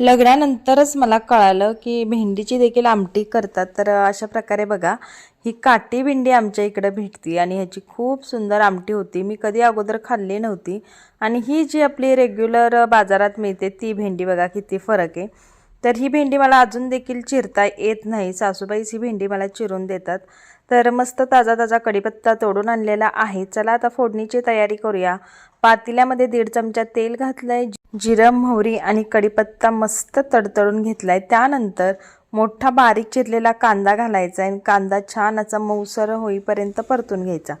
लग्नानंतरच मला कळालं की भेंडीची देखील आमटी करतात. तर अशा प्रकारे बघा ही काटी भेंडी आमच्या इकडं भेटती आणि ह्याची खूप सुंदर आमटी होती. मी कधी अगोदर खाल्ली नव्हती आणि ही जी आपली रेग्युलर बाजारात मिळते ती भेंडी बघा किती फरक आहे. तर ही भेंडी मला अजून देखील चिरता येत नाही. सासूबाईच ही भेंडी मला चिरून देतात. तर मस्त ताजा ताजा कढीपत्ता तोडून आणलेला आहे. चला आता फोडणीची तयारी करूया. पातेल्यामध्ये दीड चमचा तेल घातलंय जिरं मोहरी आणि कढीपत्ता मस्त तडतडून घेतलाय. त्यानंतर मोठा बारीक चिरलेला कांदा घालायचा आहे कांदा छान असा मऊसर होईपर्यंत परतून घ्यायचा.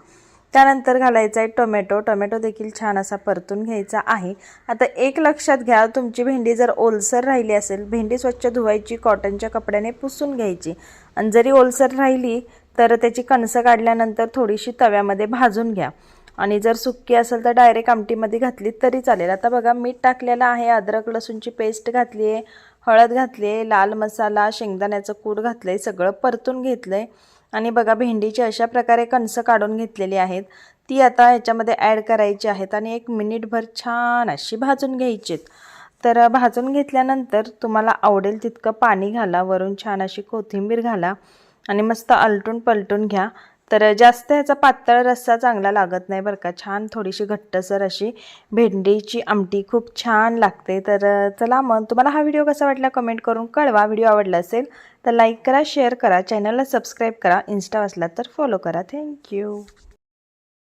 त्यानंतर घालायचा आहे टोमॅटो. टोमॅटो देखील छान असा परतून घ्यायचा आहे. आता एक लक्षात घ्या तुमची भेंडी जर ओलसर राहिली असेल भेंडी स्वच्छ धुवायची कॉटनच्या कपड्याने पुसून घ्यायची. आणि जरी ओलसर राहिली तर त्याची कणसं काढल्यानंतर थोडीशी तव्यामध्ये भाजून घ्या. आणि जर सुक्की असेल तर डायरेक्ट आमटीमध्ये घातली तरी चालेल. आता बघा मीठ टाकलेलं आहे अद्रक लसूणची पेस्ट घातली आहे हळद घातली आहे लाल मसाला शेंगदाण्याचं कूड घातलं आहे सगळं परतून घेतलं आहे आणि बघा भेंडीची अशा प्रकारे कणसं काढून घेतलेली आहेत. ती आता याच्यामध्ये ॲड करायची आहेत आणि एक मिनिटभर छान अशी भाजून घ्यायची तर भाजून घेतल्यानंतर तुम्हाला आवडेल तितकं पाणी घाला वरून छान अशी कोथिंबीर घाला आणि मस्त आलटून पलटून घ्या. तर जास्त ह्याचा पातळ रस्सा चांगला लागत नाही बरं का. छान थोडीशी घट्टसर अशी भेंडीची आमटी खूप छान लागते. तर चला मग तुम्हाला हा व्हिडिओ कसा वाटला कमेंट करून कळवा. व्हिडिओ आवडला असेल तर लाईक करा शेअर करा चॅनलला सबस्क्राईब करा इन्स्टा असला तर फॉलो करा. थँक्यू.